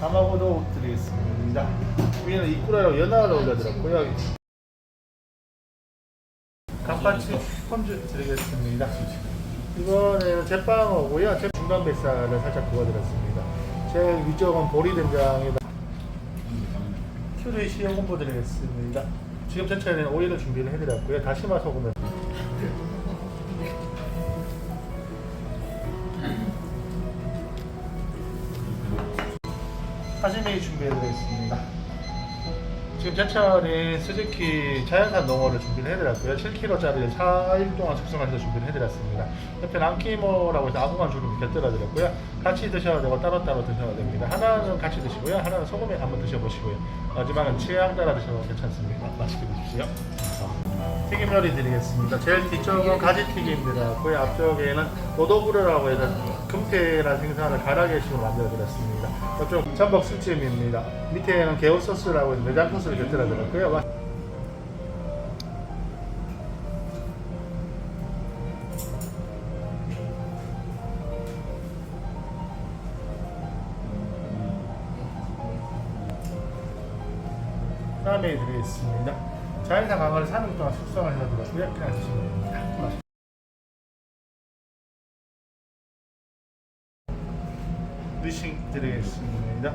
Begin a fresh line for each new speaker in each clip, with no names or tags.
가마고도 드리겠습니다. 위에는 이꾸라로 연하를 올려드렸고요. 간파치 펌즈 드리겠습니다. 이번에는 제빵어고요. 제 중간 뱃살을 살짝 구워드렸습니다. 제 위쪽은 보리된장에다 큐리 시험 홍보 드리겠습니다. 지금 제철에는 오일을 준비를 해드렸고요. 다시마 소금을 사시미 준비해드리겠습니다. 지금 제철인 스즈키 자연산 농어를 준비를 해드렸고요. 7kg짜리 4일 동안 숙성해서 준비를 해드렸습니다. 옆에 랑키모라고 해서 아구간 주름 곁들여드렸고요. 같이 드셔도 되고 따로따로 드셔도 됩니다. 하나는 같이 드시고요. 하나는 소금에 한번 드셔보시고요. 마지막은 취향 따라 드셔도 괜찮습니다. 맛있게 드십시오. 튀김 요리 드리겠습니다. 제일 뒤쪽은 가지튀김이라고요. 앞쪽에는 노도구르라고 해서 금태란 생선을 가라게식으로 만들어드렸습니다. 이쪽 전복 술찜입니다. 밑에는 개울 소스라고 해서 내장 소스를 곁들여드렸고요. 다음에 드리겠습니다. 자연산 강어를 3일 동안 숙성을 해서 드렸고요. 그냥 드시면 됩니다. 맛있- 리싱 드리겠습니다.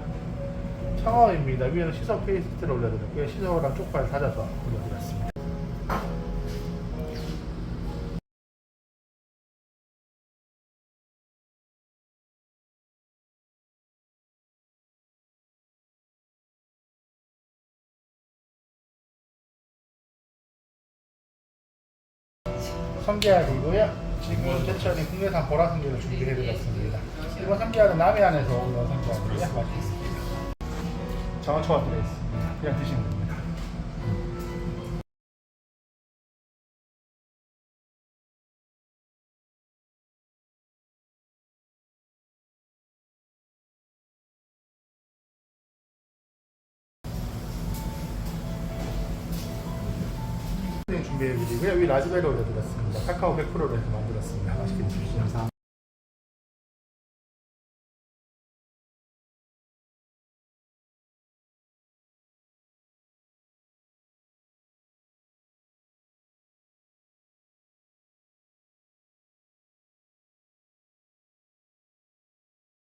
청어입니다. 위에는 시석 페이스트를 올려드렸고요. 시석이랑 쪽발 사져서 올려드렸습니다. 성게알이고요. 지금 제철인 국내산 보라 성게를 준비해드렸습니다. 이번 성게알은 남해안에서 온 성게알이고요. 맛있습니다. 장어초가 들어있습니다. 그냥 드시면 됩니다. 준비해드리고요. 위 라즈베리 올려드렸습니다. 카카오 100%로 해서 만들었습니다. 맛있게 드십시오.